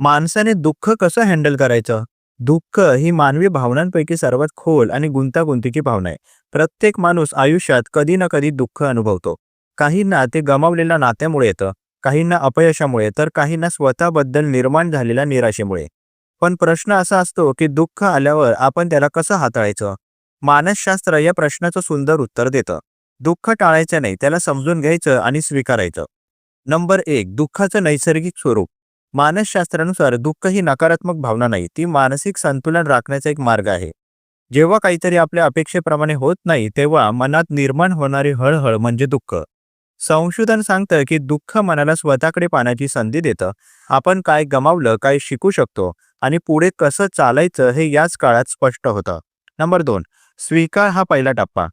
माणसाने दुःख कसं हँडल करायचं? दुःख ही मानवी भावनांपैकी सर्वात खोल आणि गुंतागुंतीची भावना आहे. प्रत्येक माणूस आयुष्यात कधी ना कधी दुःख अनुभवतो. काहींना ते गमावलेल्या नात्यामुळे येतं काहींना अपयशामुळे तर काहींना स्वतःबद्दल निर्माण झालेल्या निराशेमुळे. पण प्रश्न असा असतो की दुःख आल्यावर आपण त्याला कसं हाताळायचं? मानसशास्त्र या प्रश्नाचं सुंदर उत्तर देतं. दुःख टाळायचं नाही त्याला समजून घ्यायचं आणि स्वीकारायचं. नंबर एक दुःखाचं नैसर्गिक स्वरूप. मानसशास्त्रानुसार दुःख ही नकारात्मक भावना नाही ती मानसिक संतुलन राखण्याचा एक मार्ग आहे. जेव्हा काहीतरी आपल्या अपेक्षेप्रमाणे होत नाही तेव्हा मनात निर्माण होणारी हळहळ म्हणजे दुःख. संशोधन सांगतं की दुःख मनाला स्वतःकडे पाण्याची संधी देतं. आपण काय गमावलं काय शिकू शकतो आणि पुढे कसं चालायचं हे याच काळात स्पष्ट होतं. नंबर दोन स्वीकार हा पहिला टप्पा.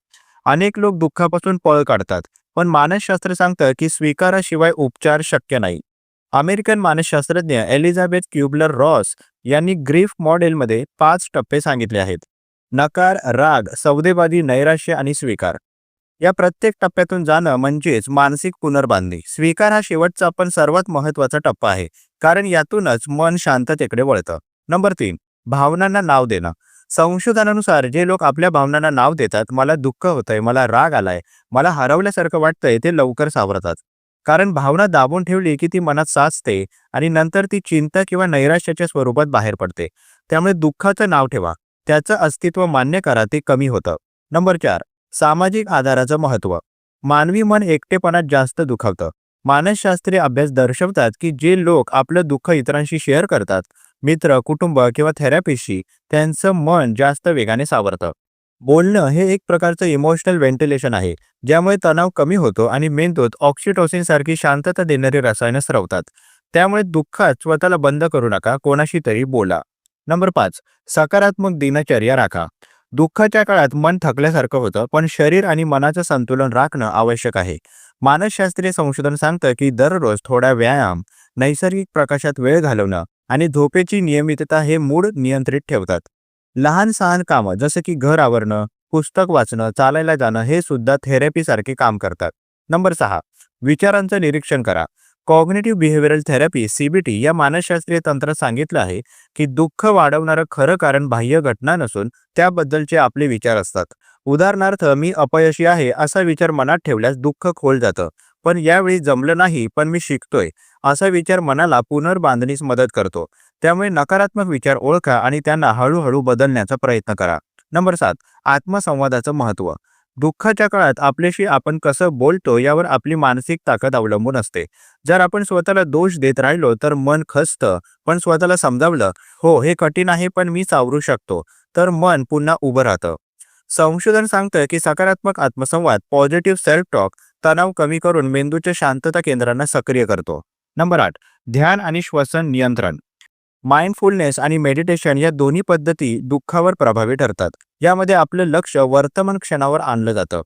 अनेक लोक दुःखापासून पळ काढतात पण मानसशास्त्र सांगतं की स्वीकाराशिवाय उपचार शक्य नाही. अमेरिकन मानसशास्त्रज्ञ एलिझाबेथ क्युबलर रॉस यांनी ग्रीफ मॉडेलमध्ये पाच टप्पे सांगितले आहेत. नकार राग सौदेबादी नैराश्य आणि स्वीकार. या प्रत्येक टप्प्यातून जाणं म्हणजेच मानसिक पुनर्बांधणी. स्वीकार हा शेवटचा पण सर्वात महत्त्वाचा टप्पा आहे कारण यातूनच मन शांततेकडे वळतं. नंबर तीन भावनांना नाव देणं. संशोधनानुसार जे लोक आपल्या भावनांना नाव देतात मला दुःख होतंय मला राग आलाय मला हरवल्यासारखं वाटतंय ते लवकर सावरतात. कारण भावना दाबून ठेवली की ती मनात साचते आणि नंतर ती चिंता किंवा नैराश्याच्या स्वरूपात बाहेर पडते. त्यामुळे दुःखाचं नाव ठेवा. त्याचं अस्तित्व मान्य करा ते कमी होतं. नंबर चार सामाजिक आधाराचं महत्त्व. मानवी मन एकटेपणात जास्त दुखावतं. मानसशास्त्रीय अभ्यास दर्शवतात की जे लोक आपलं दुःख इतरांशी शेअर करतात मित्र कुटुंब किंवा थेरपिस्टशी त्यांचं मन जास्त वेगाने सावरतं. बोलणं हे एक प्रकारचं इमोशनल व्हेंटिलेशन आहे ज्यामुळे तणाव कमी होतो आणि मेंदूत ऑक्सिटोसिन सारखी शांतता देणारी रसायनं स्रवतात. त्यामुळे दुःखात स्वतःला बंद करू नका कोणाशी तरी बोला. नंबर पाच सकारात्मक दिनचर्या राखा. दुःखाच्या काळात मन थकल्यासारखं होतं पण शरीर आणि मनाचं संतुलन राखणं आवश्यक आहे. मानसशास्त्रीय संशोधन सांगतं की दररोज थोडा व्यायाम नैसर्गिक प्रकाशात वेळ घालवणं आणि झोपेची नियमितता हे मूड नियंत्रित ठेवतात. लहान सहान कामं जसं की घर आवरणं पुस्तक वाचणं चालायला जाणं हे सुद्धा थेरपीसारखे काम करतात. नंबर सहा विचारांचं निरीक्षण करा. कॉग्नेटिव्ह बिहेव्हिअरल थेरपी सीबीटी या मानसशास्त्रीय तंत्रात सांगितलं आहे की दुःख वाढवणारं खरं कारण बाह्य घटना नसून त्याबद्दलचे आपले विचार असतात. उदाहरणार्थ मी अपयशी आहे असा विचार मनात ठेवल्यास दुःख खोल जातं. पण यावेळी जमलं नाही पण मी शिकतोय असा विचार मनाला पुनर्बांधणीस मदत करतो. त्यामुळे नकारात्मक विचार ओळखा आणि त्यांना हळूहळू बदलण्याचा प्रयत्न करा. नंबर सात आत्मसंवादाचं महत्त्व. दुःखाच्या काळात आपल्याशी आपण कसं बोलतो यावर आपली मानसिक ताकद अवलंबून असते. जर आपण स्वतःला दोष देत राहिलो तर मन खसतं पण स्वतःला समजावलं हो हे कठीण आहे पण मी सावरू शकतो तर मन पुन्हा उभं राहतं. संशोधन सांगतं की सकारात्मक आत्मसंवाद पॉझिटिव्ह सेल्फ टॉक तणाव कमी करून मेंदूच्या शांतता केंद्रांना सक्रिय करतो. नंबर आठ ध्यान आणि श्वसन नियंत्रण. माइंडफुलनेस आणि मेडिटेशन या दोन्ही पद्धती दुःखावर प्रभावी ठरतात. यामध्ये आपलं लक्ष वर्तमान क्षणावर आणलं जातं.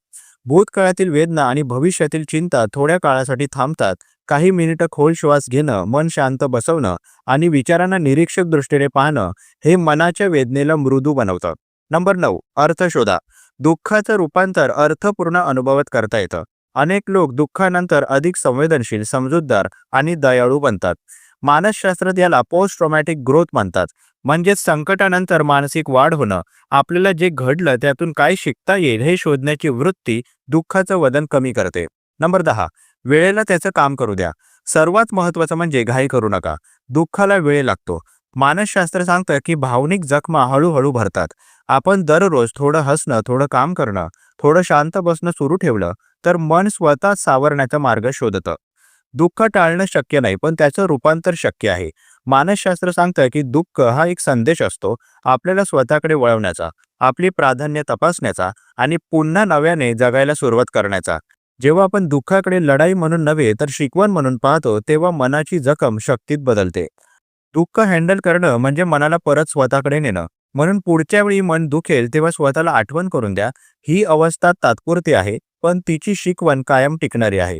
भूतकाळातील वेदना आणि भविष्यातील चिंता थोड्या काळासाठी थांबतात. काही मिनिटं खोल श्वास घेणं मन शांत बसवणं आणि विचारांना निरीक्षक दृष्टीने पाहणं हे मनाच्या वेदनेला मृदू बनवतं. नंबर नऊ अर्थ शोधा. दुःखाचं रूपांतर अर्थपूर्ण अनुभवात करता येतं. अनेक लोक दुःखानंतर अधिक संवेदनशील समजूतदार आणि दयाळू बनतात. मानसशास्त्रात याला पोस्ट ट्रॉमॅटिक ग्रोथ म्हणतात. म्हणजेच संकटानंतर मानसिक वाढ होणं. आपल्याला जे घडलं त्यातून काय शिकता येईल हे शोधण्याची वृत्ती दुःखाचं वजन कमी करते. नंबर दहा. वेळेला त्याचं काम करू द्या. सर्वात महत्वाचं म्हणजे घाई करू नका. दुःखाला वेळ लागतो. मानसशास्त्र सांगतं की भावनिक जखमा हळूहळू भरतात. आपण दररोज थोडं हसणं थोडं काम करणं थोडं शांत बसणं सुरू ठेवलं तर मन स्वतः सावरण्याचा मार्ग शोधतं. दुःख टाळणं शक्य नाही पण त्याचं रूपांतर शक्य आहे. मानसशास्त्र सांगतं की दुःख हा एक संदेश असतो आपल्याला स्वतःकडे वळवण्याचा आपली प्राधान्य तपासण्याचा आणि पुन्हा नव्याने जगायला सुरुवात करण्याचा. जेव्हा आपण दुःखाकडे लढाई म्हणून नव्हे तर शिकवण म्हणून पाहतो तेव्हा मनाची जखम शक्तीत बदलते. दुःख हँडल करणं म्हणजे मनाला परत स्वतःकडे नेणं. म्हणून पुढच्या वेळी मन दुखेल तेव्हा स्वतःला आठवण करून द्या ही अवस्था तात्पुरती आहे पण तिची शिकवण कायम टिकणारी आहे.